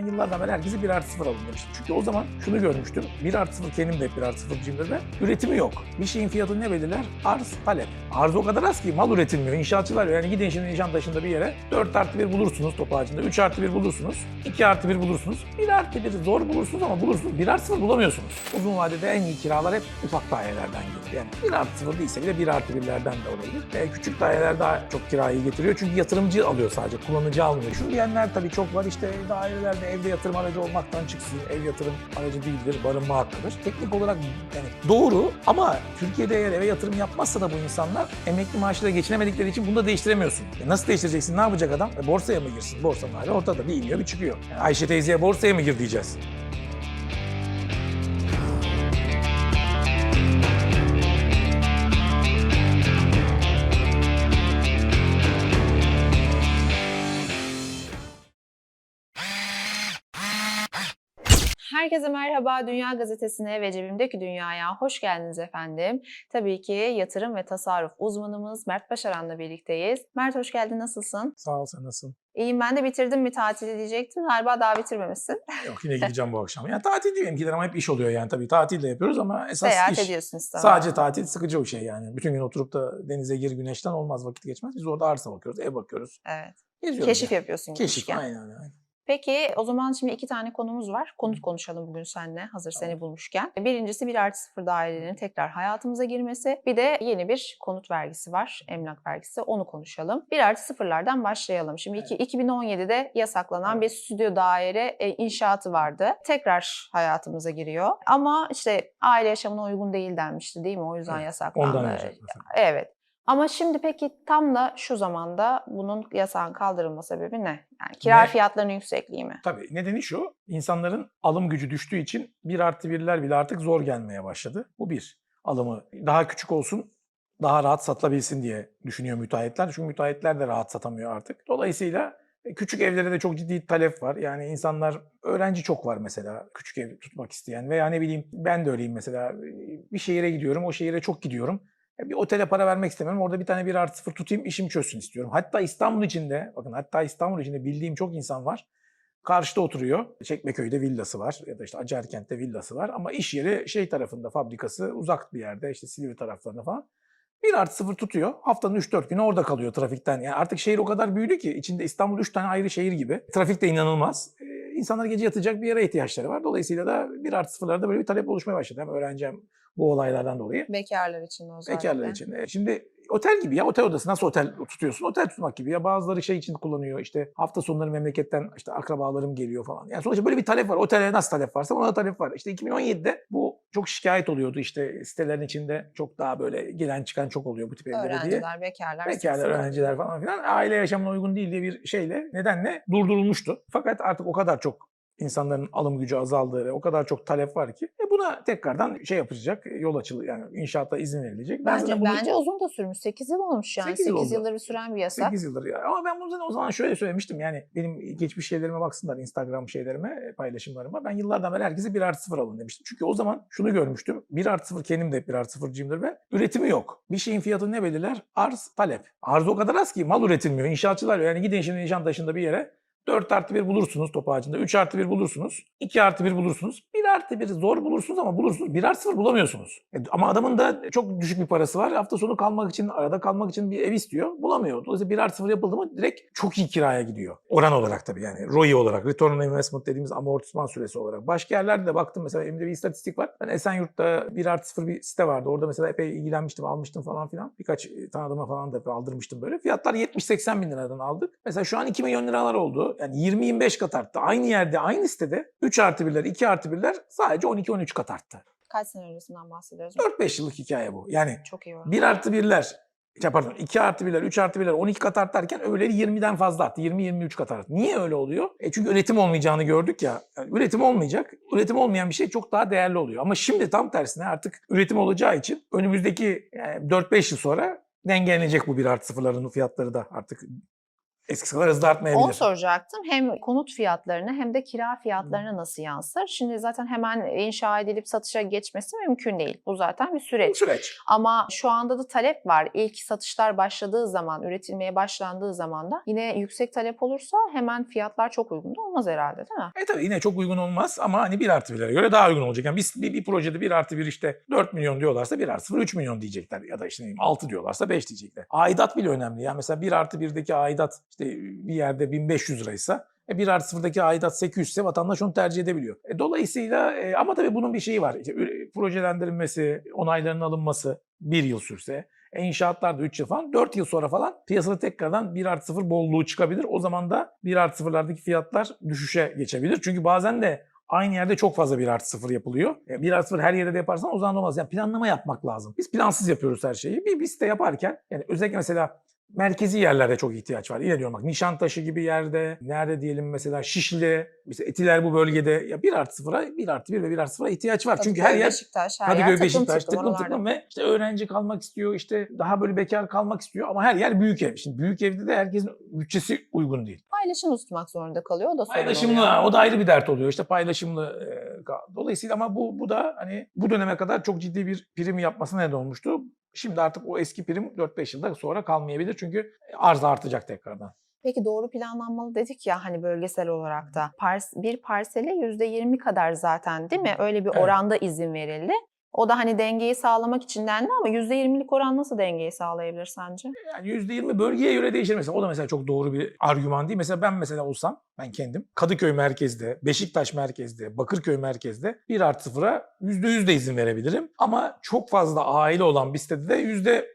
Ben yıllardan beri herkese 1 artı 0 alın demiştim. Çünkü o zaman şunu görmüştüm. 1 artı 0 kendim de hep 1 artı 0'cıyımdır ve üretimi yok. Bir şeyin fiyatını ne belirler? Arz, talep. Arz o kadar az ki mal üretilmiyor. İnşaatçılar yani gidin şimdi Nişantaşı'nda bir yere 4 artı 1 bulursunuz top ağacında. 3 artı 1 bulursunuz. 2 artı 1 bulursunuz. 1 artı 1 zor bulursunuz ama bulursunuz. 1 artı 0 bulamıyorsunuz. Uzun vadede en iyi kiralar hep ufak dairelerden gelir. Yani 1 artı 0 değilse bile 1 artı 1'lerden de olabilir. E, küçük daireler daha çok kirayı getiriyor. Çünkü yatırımcı alıyor sadece. Kullanıcı almıyor. Şunu diyenler tabii çok var. İşte dairelerde evde yatırım aracı olmaktan çıksın. Ev yatırım aracı değildir. Barınma hakkıdır. Teknik olarak yani doğru ama Türkiye'de eğer eve yatırım yapmazsa da bu insanlar emekli maaşıyla geçinemedikleri için bunu da değiştiremiyorsun. E nasıl değiştireceksin? Ne yapacak adam? E borsaya mı girsin? Borsanın hali ortada. Bir iniyor bir çıkıyor. Yani Ayşe teyzeye borsaya mı gir diyeceğiz. Herkese merhaba Dünya Gazetesi'ne ve Cebimdeki Dünya'ya hoş geldiniz efendim. Tabii ki yatırım ve tasarruf uzmanımız Mert Başaran'la birlikteyiz. Mert hoş geldin, nasılsın? Sağ ol sen nasılsın? İyiyim ben de bitirdim mi tatili diyecektim. Galiba daha bitirmemişsin. Yok yine gideceğim bu akşam. Yani tatil değil benimkiler ama hep iş oluyor yani tabii. Tatil de yapıyoruz ama esas Seyahat iş. ediyorsun İstanbul'a. Sadece tatil sıkıcı bir şey yani. Bütün gün oturup da denize gir güneşten olmaz vakit geçmez. Biz orada arsa bakıyoruz, ev bakıyoruz. Evet. Geziyoruz. Keşif yani. yapıyorsun. Keşif aynen aynen. Peki o zaman şimdi iki tane konumuz var. Konut konuşalım bugün seninle hazır seni bulmuşken. Birincisi bir artı sıfır dairenin tekrar hayatımıza girmesi. Bir de yeni bir konut vergisi var. Emlak vergisi. Onu konuşalım. Bir artı sıfırlardan başlayalım. Şimdi iki- 2017'de yasaklanan Evet. bir stüdyo daire e, inşaatı vardı. Tekrar hayatımıza giriyor. Ama işte aile yaşamına uygun değil denmişti değil mi? O yüzden Evet, yasaklandı. Ondan. Evet. Ama şimdi peki tam da şu zamanda bunun yasağın kaldırılma sebebi ne? Yani kira Ne? fiyatlarının yüksekliği mi? Tabii nedeni şu, insanların alım gücü düştüğü için bir artı birler bile artık zor gelmeye başladı. Bu bir. Alımı daha küçük olsun, daha rahat satılabilsin diye düşünüyor müteahhitler. Çünkü müteahhitler de rahat satamıyor artık. Dolayısıyla e, küçük evlere de çok ciddi talep var. Yani insanlar, öğrenci çok var mesela küçük ev tutmak isteyen. Veya ne bileyim ben de öyleyim mesela. Bir şehire gidiyorum, o şehire çok gidiyorum. Bir otele para vermek istemiyorum. Orada bir tane bir artı sıfır tutayım, işim çözsün istiyorum. Hatta İstanbul içinde, bakın hatta İstanbul içinde bildiğim çok insan var. Karşıda oturuyor. Çekmeköy'de villası var ya da işte Acarkent'te villası var. Ama iş yeri şey tarafında, fabrikası uzak bir yerde işte Silivri taraflarında falan. Bir artı sıfır tutuyor. Haftanın 3-4 günü orada kalıyor trafikten. Yani artık şehir o kadar büyüdü ki içinde İstanbul 3 tane ayrı şehir gibi. Trafik de inanılmaz. İnsanlar gece yatacak bir yere ihtiyaçları var. Dolayısıyla da bir artı sıfırlarda böyle bir talep oluşmaya başladı. Hem öğrenci hem bu olaylardan dolayı. Bekarlar için özellikle. Bekarlar için. E, Şimdi otel gibi ya otel odası nasıl otel tutuyorsun? Otel tutmak gibi ya bazıları şey için kullanıyor işte hafta sonları memleketten işte akrabalarım geliyor falan. Yani sonuçta böyle bir talep var. Otele nasıl talep varsa ona da talep var. İşte 2017'de bu çok şikayet oluyordu işte sitelerin içinde çok daha böyle gelen çıkan çok oluyor bu tip evlere diye. Öğrenciler, bekarlar. Bekarlar, öğrenciler falan filan aile yaşamına uygun değil diye bir şeyle nedenle durdurulmuştu. Fakat artık o kadar çok insanların alım gücü azaldı ve o kadar çok talep var ki e buna tekrardan şey yapacak, yol açılır yani inşaata izin verilecek. Ben Bence, bunu- bence uzun da sürmüş. 8 yıl olmuş yani. 8 8, yıl oldu. yıldır bir süren bir yasak. 8 yıldır ya. Ama ben bunu zaten o zaman şöyle söylemiştim yani benim geçmiş şeylerime baksınlar Instagram şeylerime, paylaşımlarıma. Ben yıllardan beri herkese 1 artı 0 alın demiştim. Çünkü o zaman şunu görmüştüm. 1 artı 0 kendim de hep 1 artı 0'cıyımdır ve üretimi yok. Bir şeyin fiyatını ne belirler? Arz, talep. Arz o kadar az ki mal üretilmiyor. İnşaatçılar yani gidin şimdi Nişantaşı'nda bir yere 4 artı 1 bulursunuz top ağacında. 3 artı 1 bulursunuz. 2 artı 1 bulursunuz. 1 artı 1 zor bulursunuz ama bulursunuz. 1 artı 0 bulamıyorsunuz. E, ama adamın da çok düşük bir parası var. Hafta sonu kalmak için, arada kalmak için bir ev istiyor. Bulamıyor. Dolayısıyla 1 artı 0 yapıldı mı direkt çok iyi kiraya gidiyor. Oran olarak tabii yani. ROI olarak. Return on Investment dediğimiz amortisman süresi olarak. Başka yerlerde de baktım mesela elimde bir istatistik var. Ben Esenyurt'ta 1 artı 0 bir site vardı. Orada mesela epey ilgilenmiştim, almıştım falan filan. Birkaç e, tanıdığıma falan da aldırmıştım böyle. Fiyatlar 70-80 bin liradan aldık. Mesela şu an 2 milyon liralar oldu. Yani 20-25 kat arttı. Aynı yerde, aynı sitede 3 artı 1'ler, 2 artı 1'ler sadece 12-13 kat arttı. Kaç sene öncesinden bahsediyoruz? 4-5 yıllık hikaye bu. Yani Çok iyi oldu. 1 artı 1'ler, ya pardon 2 artı 1'ler, 3 artı 1'ler 12 kat artarken öbürleri 20'den fazla arttı. 20-23 kat arttı. Niye öyle oluyor? E çünkü üretim olmayacağını gördük ya. Yani üretim olmayacak. Üretim olmayan bir şey çok daha değerli oluyor. Ama şimdi tam tersine artık üretim olacağı için önümüzdeki yani 4-5 yıl sonra dengelenecek bu 1 artı 0'ların fiyatları da artık eskisi kadar hızlı artmayabilir. Onu soracaktım. Hem konut fiyatlarına hem de kira fiyatlarına nasıl yansır? Şimdi zaten hemen inşa edilip satışa geçmesi mümkün değil. Bu zaten bir süreç. süreç. Ama şu anda da talep var. İlk satışlar başladığı zaman, üretilmeye başlandığı zaman da yine yüksek talep olursa hemen fiyatlar çok uygun da olmaz herhalde değil mi? E tabii yine çok uygun olmaz ama hani 1 artı 1'lere göre daha uygun olacak. Yani bir, bir, bir projede 1 artı 1 işte 4 milyon diyorlarsa 1 artı 0 3 milyon diyecekler. Ya da işte ne bileyim 6 diyorlarsa 5 diyecekler. Aidat bile önemli. Yani mesela 1 artı 1'deki aidat işte bir yerde 1500 liraysa e, 1 artı 0'daki aidat 800 ise vatandaş onu tercih edebiliyor. E, dolayısıyla e, ama tabii bunun bir şeyi var. İşte, projelendirilmesi, onayların alınması 1 yıl sürse, e, inşaatlarda 3 yıl falan 4 yıl sonra falan piyasada tekrardan 1 artı 0 bolluğu çıkabilir. O zaman da 1 artı 0'lardaki fiyatlar düşüşe geçebilir. Çünkü bazen de aynı yerde çok fazla 1 artı 0 yapılıyor. E, 1 artı 0 her yerde de yaparsan o zaman olmaz. Yani planlama yapmak lazım. Biz plansız yapıyoruz her şeyi. Bir biz de yaparken yani özellikle mesela merkezi yerlerde çok ihtiyaç var. Yine diyorum bak Nişantaşı gibi yerde, nerede diyelim mesela Şişli, mesela Etiler bu bölgede ya 1 artı 0'a, 1 artı 1 ve 1 artı 0'a ihtiyaç var. Çünkü her yer Beşiktaş, her Kadıköy, yer Beşiktaş tıklım, tıklım ve işte öğrenci kalmak istiyor, işte daha böyle bekar kalmak istiyor ama her yer büyük ev. Şimdi büyük evde de herkesin bütçesi uygun değil. Paylaşım tutmak zorunda kalıyor. O da Paylaşımlı, oluyor. o da ayrı bir dert oluyor. İşte paylaşımlı. e, Dolayısıyla ama bu bu da hani bu döneme kadar çok ciddi bir prim yapmasına neden olmuştu. Şimdi artık o eski prim 4-5 yılda sonra kalmayabilir çünkü arz artacak tekrardan. Peki doğru planlanmalı dedik ya hani bölgesel olarak da Pars- bir parsele %20 kadar zaten değil mi? Öyle bir Evet. oranda izin verildi. O da hani dengeyi sağlamak için dendi ama %20'lik oran nasıl dengeyi sağlayabilir sence? Yani %20 bölgeye göre değişir mesela. O da mesela çok doğru bir argüman değil. Mesela ben mesela olsam, ben kendim Kadıköy merkezde, Beşiktaş merkezde, Bakırköy merkezde 1 artı 0'a %100 de izin verebilirim. Ama çok fazla aile olan bir sitede de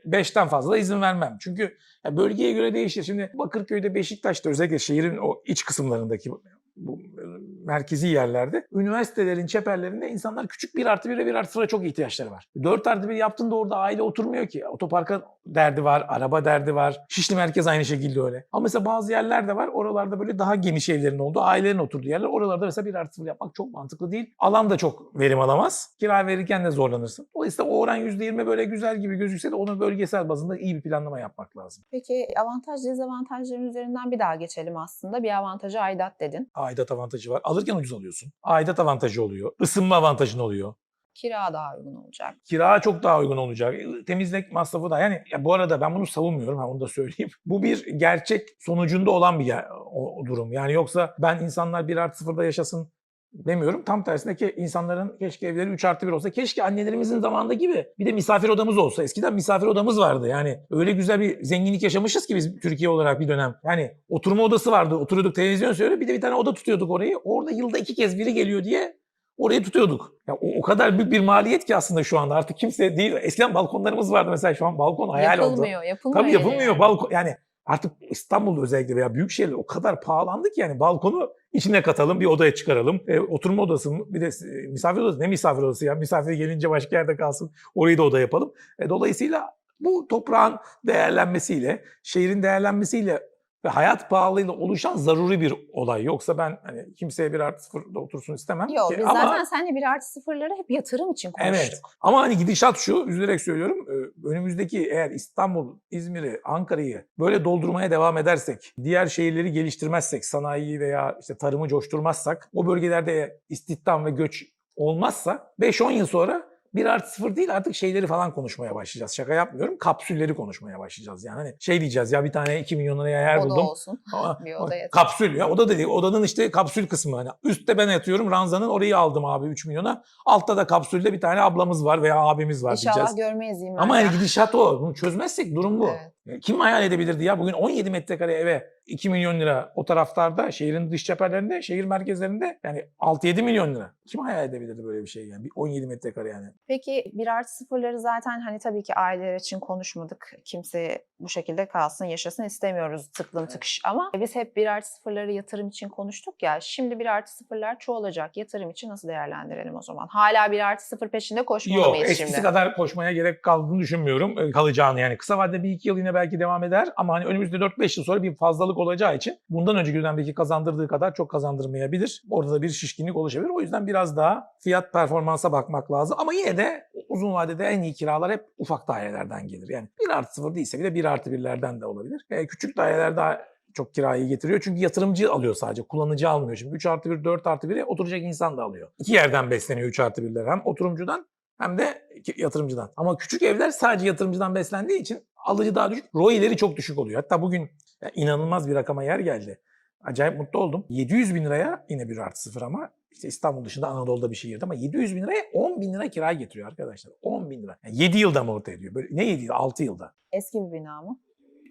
%5'ten fazla da izin vermem. Çünkü bölgeye göre değişir. Şimdi Bakırköy'de, Beşiktaş'ta özellikle şehrin o iç kısımlarındaki bu merkezi yerlerde üniversitelerin çeperlerinde insanlar küçük 1 artı 1 ve 1 artı 0'a çok ihtiyaçları var. 4 artı 1 yaptığında orada aile oturmuyor ki. Otoparka derdi var, araba derdi var. Şişli merkez aynı şekilde öyle. Ama mesela bazı yerler de var. Oralarda böyle daha geniş evlerin olduğu, ailelerin oturduğu yerler. Oralarda mesela 1 artı 0 yapmak çok mantıklı değil. Alan da çok verim alamaz. Kira verirken de zorlanırsın. Dolayısıyla o oran %20 böyle güzel gibi gözükse de onu bölgesel bazında iyi bir planlama yapmak lazım. Peki avantaj dezavantajların üzerinden bir daha geçelim aslında. Bir avantajı aidat dedin. Aidat avantajı var. Alırken ucuz alıyorsun. Aidat avantajı oluyor. Isınma avantajın oluyor. Kira daha uygun olacak. Kira çok daha uygun olacak. E, Temizlik masrafı da. Yani ya bu arada ben bunu savunmuyorum. Ha, onu da söyleyeyim. Bu bir gerçek sonucunda olan bir yer- o, o durum. Yani yoksa ben insanlar 1 artı 0'da yaşasın demiyorum. Tam tersine ki insanların keşke evleri 3 artı 1 olsa. Keşke annelerimizin zamanında gibi bir de misafir odamız olsa. Eskiden misafir odamız vardı. Yani öyle güzel bir zenginlik yaşamışız ki biz Türkiye olarak bir dönem. Yani oturma odası vardı. Oturuyorduk televizyon söyle bir de bir tane oda tutuyorduk orayı. Orada yılda iki kez biri geliyor diye orayı tutuyorduk. Ya o, o kadar büyük bir maliyet ki aslında şu anda artık kimse değil. Eskiden balkonlarımız vardı mesela şu an balkon hayal oldu. yapılmıyor, yapılmıyor. Tabii yapılmıyor yani. balkon yani artık İstanbul'da özellikle veya büyük şehirler o kadar pahalandı ki yani balkonu içine katalım bir odaya çıkaralım. E, oturma odası bir de e, misafir odası ne misafir odası ya misafir gelince başka yerde kalsın orayı da oda yapalım. E, dolayısıyla bu toprağın değerlenmesiyle şehrin değerlenmesiyle ve hayat pahalılığıyla oluşan zaruri bir olay. Yoksa ben hani kimseye bir artı sıfırda otursun istemem. Yok ki. biz Ama- zaten seninle bir artı sıfırları hep yatırım için konuştuk. Evet. Ama hani gidişat şu, üzülerek söylüyorum. Önümüzdeki eğer İstanbul, İzmir'i, Ankara'yı böyle doldurmaya devam edersek, diğer şehirleri geliştirmezsek, sanayiyi veya işte tarımı coşturmazsak, o bölgelerde istihdam ve göç olmazsa 5-10 yıl sonra bir artı sıfır değil artık şeyleri falan konuşmaya başlayacağız. Şaka yapmıyorum. Kapsülleri konuşmaya başlayacağız. Yani hani şey diyeceğiz ya bir tane 2 milyon liraya yer o da buldum. olsun. Ama- Bir oda yeter. kapsül ya oda dedi odanın işte kapsül kısmı hani üstte ben yatıyorum ranzanın orayı aldım abi 3 milyona altta da kapsülde bir tane ablamız var veya abimiz var İnşallah diyeceğiz. görmeyiz İlmen Ama ya. yani gidişat o. Bunu çözmezsek durum bu. Evet. E, Kim hayal edebilirdi ya? Bugün 17 metrekare eve 2 milyon lira o taraflarda şehrin dış cephelerinde, şehir merkezlerinde yani 6-7 milyon lira. Kim hayal edebilirdi böyle bir şey yani? Bir 17 metrekare yani. Peki bir artı sıfırları zaten hani tabii ki aileler için konuşmadık. Kimse bu şekilde kalsın, yaşasın istemiyoruz tıklım tıkış. Ama biz hep bir artı sıfırları yatırım için konuştuk ya. Şimdi bir artı sıfırlar çoğalacak. Yatırım için nasıl değerlendirelim o zaman? Hala bir artı sıfır peşinde koşmalı Yok mıyız eskisi şimdi? kadar koşmaya gerek kaldığını düşünmüyorum. E, Kalacağını yani. Kısa vadede bir iki yıl yine belki devam eder ama hani önümüzde 4-5 yıl sonra bir fazlalık olacağı için bundan önceki dönemdeki kazandırdığı kadar çok kazandırmayabilir. Orada da bir şişkinlik oluşabilir. O yüzden biraz daha fiyat performansa bakmak lazım. Ama yine de uzun vadede en iyi kiralar hep ufak dairelerden gelir. Yani 1 artı 0 değilse bile 1 artı 1'lerden de olabilir. E, küçük daireler daha çok kirayı getiriyor. Çünkü yatırımcı alıyor sadece. Kullanıcı almıyor. Şimdi 3 artı 1, 4 artı 1'i oturacak insan da alıyor. İki yerden besleniyor 3 artı 1'ler. Hem oturumcudan hem de yatırımcıdan. Ama küçük evler sadece yatırımcıdan beslendiği için alıcı daha düşük. ROI'leri çok düşük oluyor. Hatta bugün inanılmaz bir rakama yer geldi. Acayip mutlu oldum. 700 bin liraya yine bir artı sıfır ama işte İstanbul dışında Anadolu'da bir şehirde ama 700 bin liraya 10 bin lira kira getiriyor arkadaşlar. 10 bin lira. Yani 7 yılda amorti ediyor. Böyle, ne 7 yıl? 6 yılda. Eski bir bina mı?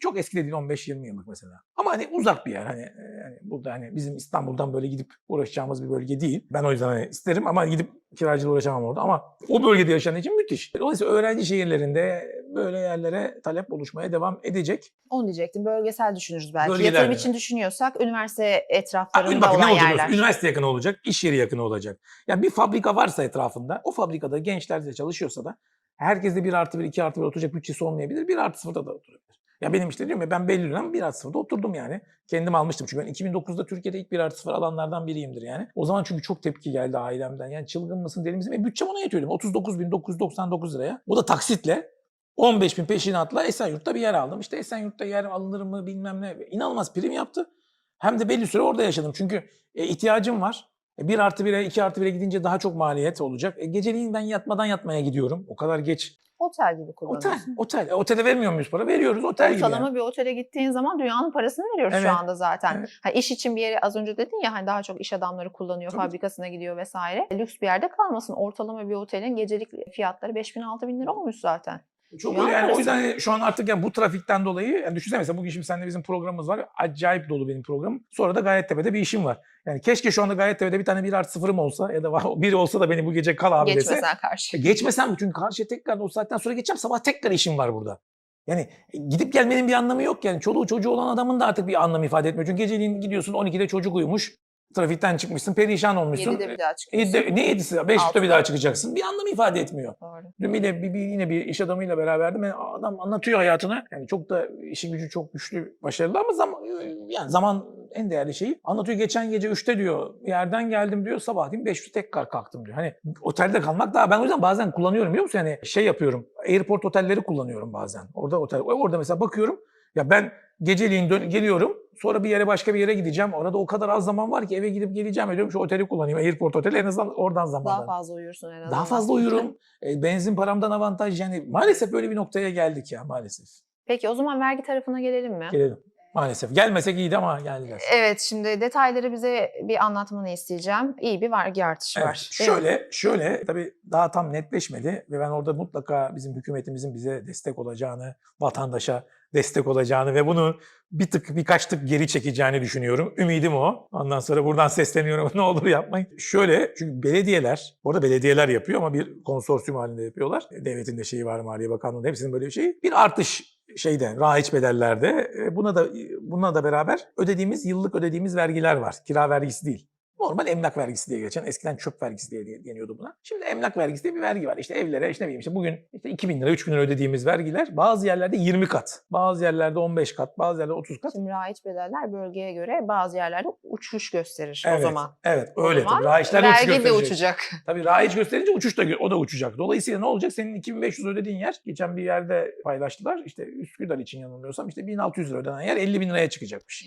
Çok eski de değil 15-20 yıllık mesela. Ama hani uzak bir yer. Hani, e, hani burada hani bizim İstanbul'dan böyle gidip uğraşacağımız bir bölge değil. Ben o yüzden hani isterim ama gidip kiracıyla uğraşamam orada. Ama o bölgede yaşayan için müthiş. Dolayısıyla öğrenci şehirlerinde böyle yerlere talep oluşmaya devam edecek. Onu diyecektim. Bölgesel düşünürüz belki. Bölgelerde. Yatırım için düşünüyorsak üniversite Ha, etraflarında ne olan olacak? yerler. Üniversite yakını olacak, iş yeri yakını olacak. Yani bir fabrika varsa etrafında, o fabrikada gençler de çalışıyorsa da herkes de 1 artı 1, 2 artı 1 oturacak bütçesi olmayabilir. 1 artı 0'da da oturabilir. Ya benim işte diyorum ya ben belli dönem 1 artı 0'da oturdum yani. Kendim almıştım çünkü ben 2009'da Türkiye'de ilk 1 artı 0 alanlardan biriyimdir yani. O zaman çünkü çok tepki geldi ailemden. Yani çılgın mısın deli misin? E, bütçem ona yetiyordu. 39.999 liraya. O da taksitle 15 bin peşinatla Esenyurt'ta bir yer aldım. İşte Esenyurt'ta yer alınır mı bilmem ne. İnanılmaz prim yaptı. Hem de belli süre orada yaşadım. Çünkü e, ihtiyacım var. E, 1 artı 1'e 2 artı 1'e gidince daha çok maliyet olacak. E, geceliğin ben yatmadan yatmaya gidiyorum. O kadar geç. Otel gibi Otel, kullanıyorsun. otel. E, otele vermiyor muyuz para? Veriyoruz otel gibi. Ortalama yani. bir otele gittiğin zaman dünyanın parasını veriyoruz Evet, şu anda zaten. evet. Ha, iş için bir yere az önce dedin ya hani daha çok iş adamları kullanıyor, Tabii. fabrikasına gidiyor vesaire. Lüks bir yerde kalmasın. Ortalama bir otelin gecelik fiyatları 5000 6000 lira olmuş zaten. Çok öyle yani. O yüzden şu an artık yani bu trafikten dolayı yani düşünsene mesela bugün şimdi seninle bizim programımız var. Acayip dolu benim programım. Sonra da Gayrettepe'de bir işim var. Yani keşke şu anda Gayrettepe'de bir tane 1 artı sıfırım olsa ya da biri olsa da beni bu gece kal abi dese. Geçmesen karşı. E, Geçmesem çünkü karşıya tekrar o saatten sonra geçeceğim. Sabah tekrar işim var burada. Yani gidip gelmenin bir anlamı yok yani. Çoluğu çocuğu olan adamın da artık bir anlam ifade etmiyor. Çünkü geceliğin gidiyorsun 12'de çocuk uyumuş. Trafikten çıkmışsın, perişan olmuşsun. 7'de bir daha çıkıyorsun. Yedide- ne yedisi? 5'te bir daha çıkacaksın. Bir anlam ifade etmiyor. Doğru. Dün yine bir, bir- yine bir iş adamıyla beraberdim. Yani adam anlatıyor hayatını. Yani çok da işi gücü çok güçlü, başarılı ama zaman yani zaman en değerli şeyi. Anlatıyor geçen gece 3'te diyor yerden geldim diyor sabah diyeyim 5'te tekrar kalktım diyor. Hani otelde kalmak daha ben o yüzden bazen kullanıyorum biliyor musun? Yani şey yapıyorum. Airport otelleri kullanıyorum bazen. Orada otel orada mesela bakıyorum ya ben geceliğin dön- geliyorum sonra bir yere başka bir yere gideceğim. Orada o kadar az zaman var ki eve gidip geleceğim. Diyorum şu oteli kullanayım. Airport oteli en azından oradan zaman Daha var. fazla uyursun en azından. Daha fazla uyurum. E, benzin paramdan avantaj yani maalesef böyle bir noktaya geldik ya maalesef. Peki o zaman vergi tarafına gelelim mi? Gelelim. Maalesef. Gelmesek iyiydi ama geldiler. Evet şimdi detayları bize bir anlatmanı isteyeceğim. İyi bir vergi artışı Evet, var. şöyle, şöyle tabii daha tam netleşmedi ve ben orada mutlaka bizim hükümetimizin bize destek olacağını, vatandaşa destek olacağını ve bunu bir tık birkaç tık geri çekeceğini düşünüyorum. Ümidim o. Ondan sonra buradan sesleniyorum. ne olur yapmayın. Şöyle çünkü belediyeler, orada belediyeler yapıyor ama bir konsorsiyum halinde yapıyorlar. Devletin de şeyi var, Maliye Bakanlığı'nın hepsinin böyle bir şeyi. Bir artış şeyde, raiç bedellerde. E, Buna da buna da beraber ödediğimiz, yıllık ödediğimiz vergiler var. Kira vergisi değil. Normal emlak vergisi diye geçen, eskiden çöp vergisi diye deniyordu buna. Şimdi emlak vergisi diye bir vergi var. İşte evlere, işte ne bileyim işte bugün işte 2000 lira, 3000 lira ödediğimiz vergiler bazı yerlerde 20 kat, bazı yerlerde 15 kat, bazı yerlerde 30 kat. Şimdi raiç bedeller bölgeye göre bazı yerlerde uçuş gösterir o Evet, zaman. Evet, O öyle zaman tabii. Raiçler de uçuş Vergi de gösterecek. uçacak. Tabii raiç gösterince uçuş da o da uçacak. Dolayısıyla ne olacak? Senin 2500 ödediğin yer, geçen bir yerde paylaştılar. İşte Üsküdar için yanılmıyorsam işte 1600 lira ödenen yer 50 bin liraya çıkacakmış.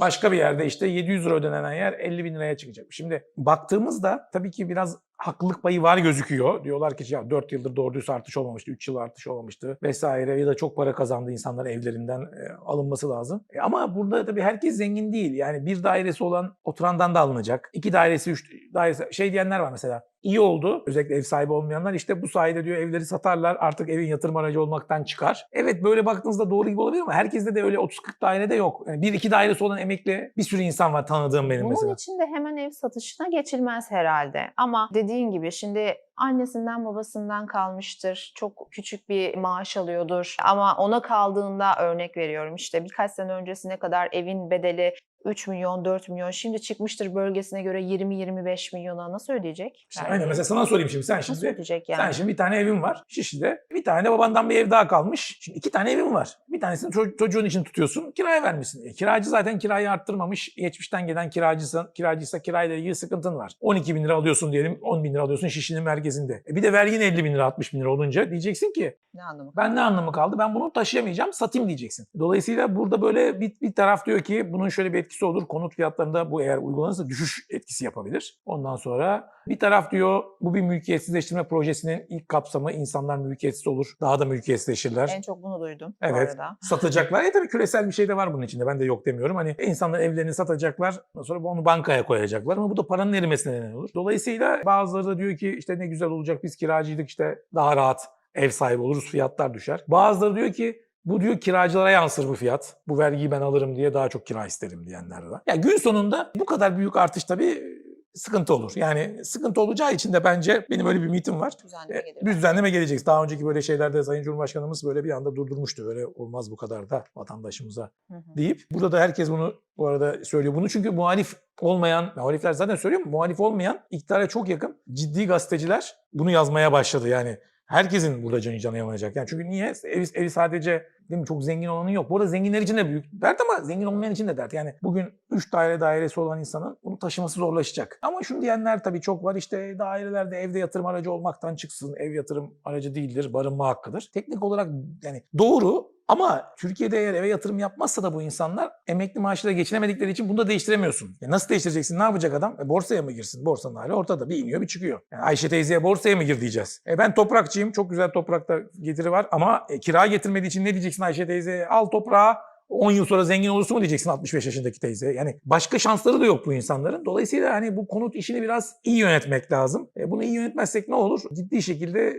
Başka bir yerde işte 700 lira ödenen yer 50 bin liraya çıkacak. Şimdi baktığımızda tabii ki biraz haklılık payı var gözüküyor. Diyorlar ki ya 4 yıldır doğru düz artış olmamıştı, 3 yıl artış olmamıştı vesaire ya da çok para kazandı insanlar evlerinden e, alınması lazım. E, ama burada tabii herkes zengin değil. Yani bir dairesi olan oturandan da alınacak. İki dairesi, üç dairesi şey diyenler var mesela. İyi oldu. Özellikle ev sahibi olmayanlar işte bu sayede diyor evleri satarlar artık evin yatırım aracı olmaktan çıkar. Evet böyle baktığınızda doğru gibi olabilir ama herkeste de öyle 30-40 dairede yok. Yani bir iki dairesi olan emekli bir sürü insan var tanıdığım benim Bunun mesela. için de hemen ev satışına geçilmez herhalde. Ama dediğin gibi şimdi annesinden babasından kalmıştır. Çok küçük bir maaş alıyordur. Ama ona kaldığında örnek veriyorum işte birkaç sene öncesine kadar evin bedeli 3 milyon, 4 milyon. Şimdi çıkmıştır bölgesine göre 20-25 milyona nasıl ödeyecek? İşte vergi? aynen mesela sana sorayım şimdi sen Nasıl şimdi ödeyecek yani? Sen şimdi bir tane evin var Şişli'de. Bir tane babandan bir ev daha kalmış. Şimdi iki tane evin var. Bir tanesini ço- çocuğun için tutuyorsun. Kiraya vermişsin. E, kiracı zaten kirayı arttırmamış. Geçmişten gelen kiracıysa, kiracıysa kirayla ilgili sıkıntın var. 12 bin lira alıyorsun diyelim. 10 bin lira alıyorsun Şişli'nin merkezinde. E, bir de vergin 50 bin lira 60 bin lira olunca diyeceksin ki Ne anlamı? ben ne anlamı kaldı? Ben bunu taşıyamayacağım, satayım diyeceksin. Dolayısıyla burada böyle bir, bir taraf diyor ki bunun şöyle bir etkisi olur. Konut fiyatlarında bu eğer uygulanırsa düşüş etkisi yapabilir. Ondan sonra bir taraf diyor bu bir mülkiyetsizleştirme projesinin ilk kapsamı insanlar mülkiyetsiz olur. Daha da mülkiyetsizleşirler. En çok bunu duydum Evet. arada. Satacaklar. E tabii küresel bir şey de var bunun içinde. Ben de yok demiyorum. Hani insanlar evlerini satacaklar. Sonra onu bankaya koyacaklar. Ama bu da paranın erimesine neden olur. Dolayısıyla bazıları da diyor ki işte ne güzel olacak biz kiracıydık işte daha rahat ev sahibi oluruz fiyatlar düşer. Bazıları diyor ki bu diyor kiracılara yansır bu fiyat. Bu vergiyi ben alırım diye daha çok kira isterim diyenler var. Ya gün sonunda bu kadar büyük artış tabii sıkıntı olur. Yani sıkıntı olacağı için de bence benim öyle bir mitim var. Düzenleme E, gelir. Düzenleme gelecek. Daha önceki böyle şeylerde Sayın Cumhurbaşkanımız böyle bir anda durdurmuştu. Öyle olmaz bu kadar da vatandaşımıza Hı hı. deyip. Burada da herkes bunu bu arada söylüyor. Bunu çünkü muhalif olmayan, muhalifler zaten söylüyor mu? Muhalif olmayan iktidara çok yakın ciddi gazeteciler bunu yazmaya başladı. Yani herkesin burada canı canı yanacak. Yani çünkü niye? Evi, evi sadece değil mi? çok zengin olanın yok. Bu arada zenginler için de büyük dert ama zengin olmayan için de dert. Yani bugün 3 daire dairesi olan insanın bunu taşıması zorlaşacak. Ama şunu diyenler tabii çok var. İşte dairelerde evde yatırım aracı olmaktan çıksın. Ev yatırım aracı değildir, barınma hakkıdır. Teknik olarak yani doğru ama Türkiye'de eğer eve yatırım yapmazsa da bu insanlar emekli maaşıyla geçinemedikleri için bunu da değiştiremiyorsun. E nasıl değiştireceksin? Ne yapacak adam? E borsaya mı girsin? Borsanın hali ortada. Bir iniyor bir çıkıyor. Yani Ayşe teyzeye borsaya mı gir diyeceğiz. E ben toprakçıyım. Çok güzel toprakta getiri var. Ama e, kira getirmediği için ne diyeceksin Ayşe teyzeye? Al toprağı 10 yıl sonra zengin olursun mu diyeceksin 65 yaşındaki teyze. Yani başka şansları da yok bu insanların. Dolayısıyla hani bu konut işini biraz iyi yönetmek lazım. E bunu iyi yönetmezsek ne olur? Ciddi şekilde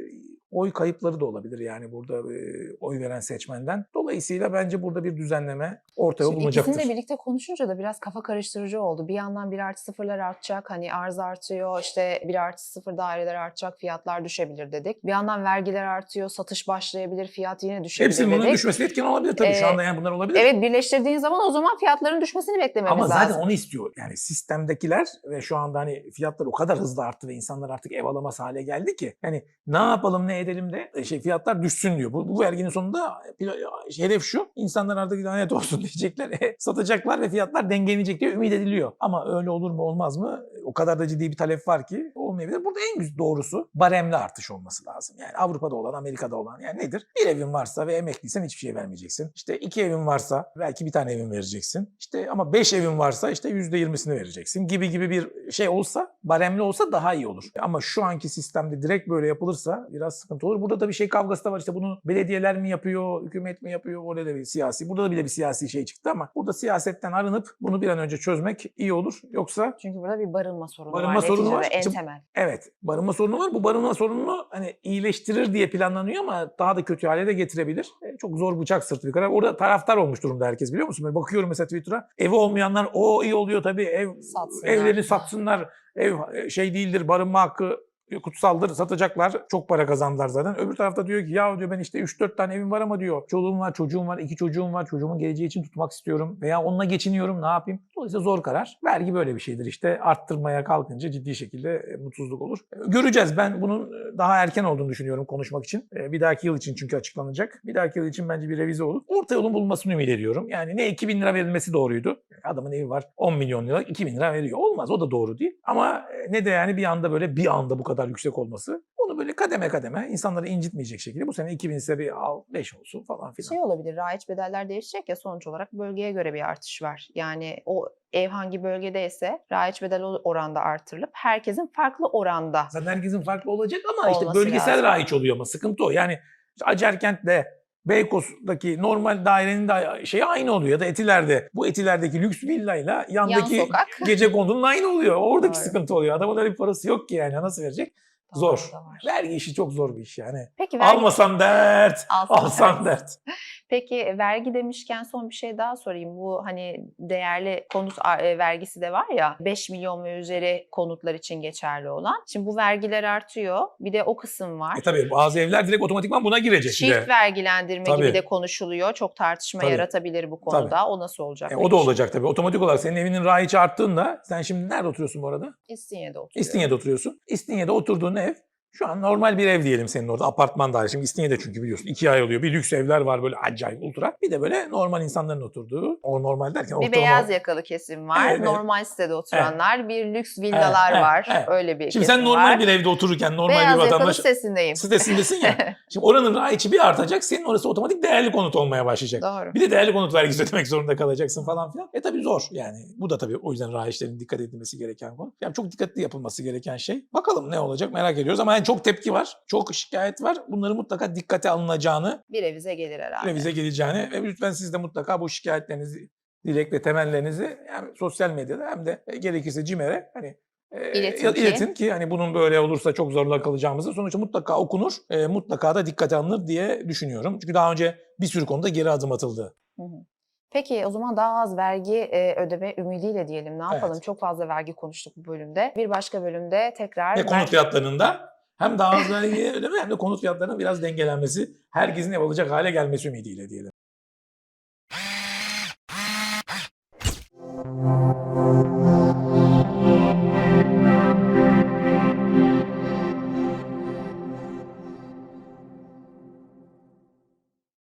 oy kayıpları da olabilir yani burada e, oy veren seçmenden. Dolayısıyla bence burada bir düzenleme ortaya Şimdi bulunacaktır. ikisini de birlikte konuşunca da biraz kafa karıştırıcı oldu. Bir yandan 1 artı sıfırlar artacak, hani arz artıyor, işte 1 artı sıfır daireler artacak, fiyatlar düşebilir dedik. Bir yandan vergiler artıyor, satış başlayabilir, fiyat yine düşebilir Hepsinin bunun dedik. düşmesine etken olabilir tabii. Şu Ee, anda yani bunlar olabilir. Evet birleştirdiğin zaman o zaman fiyatların düşmesini beklememiz Ama lazım. zaten onu istiyor. Yani sistemdekiler ve şu anda hani fiyatlar o kadar hızlı arttı ve insanlar artık ev alamaz hale geldi ki. Yani ne yapalım ne edelim de e, şey fiyatlar düşsün diyor. Bu, bu verginin sonunda pil- hedef şu. İnsanlar artık lanet olsun diyecekler. e, satacaklar ve fiyatlar dengelenecek diye ümit ediliyor. Ama öyle olur mu olmaz mı? O kadar da ciddi bir talep var ki olmayabilir. Burada en güzel doğrusu baremli artış olması lazım. Yani Avrupa'da olan, Amerika'da olan yani nedir? Bir evin varsa ve emekliysen hiçbir şey vermeyeceksin. İşte iki evin varsa belki bir tane evin vereceksin. İşte ama beş evin varsa işte yüzde yirmisini vereceksin gibi gibi bir şey olsa, baremli olsa daha iyi olur. Ama şu anki sistemde direkt böyle yapılırsa biraz sıkıntı olur. Burada da bir şey kavgası da var. İşte bunu belediyeler mi yapıyor, hükümet mi yapıyor? Orada da bir siyasi. Burada da bile bir siyasi şey çıktı ama burada siyasetten arınıp bunu bir an önce çözmek iyi olur. Yoksa Çünkü burada bir barınma sorunu Barınma var. sorunu var. En temel. Evet, barınma sorunu var. Bu barınma sorununu hani iyileştirir diye planlanıyor ama daha da kötü hale de getirebilir. E, çok zor bıçak sırtı bir karar. Orada taraftar olmuş durumda herkes biliyor musun? Böyle bakıyorum mesela Twitter'a. Evi olmayanlar o iyi oluyor tabii. Ev Satsınlar. evlerini satsınlar. Ev e, şey değildir, barınma hakkı kutsaldır satacaklar. Çok para kazandılar zaten. Öbür tarafta diyor ki ya diyor ben işte 3-4 tane evim var ama diyor çoluğum var, çocuğum var, iki çocuğum var. Çocuğumun geleceği için tutmak istiyorum veya onunla geçiniyorum ne yapayım? Dolayısıyla zor karar. Vergi böyle bir şeydir işte. Arttırmaya kalkınca ciddi şekilde e, mutsuzluk olur. E, Göreceğiz. Ben bunun e, daha erken olduğunu düşünüyorum konuşmak için. E, Bir dahaki yıl için çünkü açıklanacak. Bir dahaki yıl için bence bir revize olur. Orta yolun bulunmasını ümit ediyorum. Yani ne 2000 lira verilmesi doğruydu. Adamın evi var 10 milyon lira 2000 lira veriyor. Olmaz o da doğru değil. Ama e, ne de yani bir anda böyle bir anda bu kadar yüksek olması. Böyle kademe kademe insanları incitmeyecek şekilde bu sene 2000 ise bir al 5 olsun falan filan. Şey olabilir, raiç bedeller değişecek ya sonuç olarak bölgeye göre bir artış var. Yani o ev hangi bölgedeyse raiç bedel oranda artırılıp herkesin farklı oranda Zaten herkesin farklı olacak ama işte bölgesel lazım. raiç oluyor ama sıkıntı o. Yani işte Acerkent'te Beykoz'daki normal dairenin de şeyi aynı oluyor ya da Etiler'de bu Etiler'deki lüks villayla yandaki yan sokak. gece kondunun aynı oluyor. Oradaki Doğru. sıkıntı oluyor. Adamın öyle bir parası yok ki yani nasıl verecek? Zor. Vergi işi çok zor bir iş yani. Peki vergi Almasan dert, Alsan alsan dert. dert. Peki e, vergi demişken son bir şey daha sorayım. Bu hani değerli konut e, vergisi de var ya 5 milyon ve üzeri konutlar için geçerli olan. Şimdi bu vergiler artıyor. Bir de o kısım var. E tabii bazı evler direkt otomatikman buna girecek. Çift vergilendirme Tabii. gibi de konuşuluyor. Çok tartışma Tabii. yaratabilir bu konuda. O nasıl olacak? E, o da olacak tabii. Otomatik olarak senin evinin rayiçi arttığında sen şimdi nerede oturuyorsun bu arada? İstinye'de oturuyor. İstinye'de oturuyorsun. İstinye'de oturduğun ev şu an normal bir ev diyelim senin orada. Apartman daire. Şimdi İstinye'de çünkü biliyorsun iki ay oluyor. Bir lüks evler var böyle acayip ultra. Bir de böyle normal insanların oturduğu. O normal derken Bir ortalama- beyaz yakalı kesim var. Evet, evet. Normal sitede oturanlar. Bir lüks villalar evet, var. evet. Öyle bir Şimdi sen normal var. bir evde otururken normal Beyaz bir vatandaş sitesindeyim. sitesindesin ya. Şimdi oranın rayiçi bir artacak. Senin orası otomatik değerli konut olmaya başlayacak. Doğru. Bir de değerli konut vergisi ödemek zorunda kalacaksın falan filan. E tabii zor yani. Bu da tabii o yüzden rayiçlerin dikkat edilmesi gereken konu. Yani çok dikkatli yapılması gereken şey. Bakalım ne olacak merak ediyoruz ama yani çok tepki var. Çok şikayet var. Bunları mutlaka dikkate alınacağını, Bir revize gelir herhalde. revize geleceğini ve lütfen siz de mutlaka bu şikayetlerinizi, dilek ve temellerinizi hem sosyal medyada hem de e, gerekirse CİMER'e hani e, İletin ya- ki- iletin ki hani bunun böyle olursa çok zorla kalacağımızı sonuçta mutlaka okunur, e, mutlaka da dikkate alınır diye düşünüyorum. Çünkü daha önce bir sürü konuda geri adım atıldı. Hı hı. Peki o zaman daha az vergi e, ödeme ümidiyle diyelim. Ne yapalım? Evet. Çok fazla vergi konuştuk bu bölümde. Bir başka bölümde tekrar Ve konut fiyatlarında hem daha az vergi ödeme hem de konut fiyatlarının biraz dengelenmesi, herkesin ev alacak hale gelmesi ümidiyle diyelim.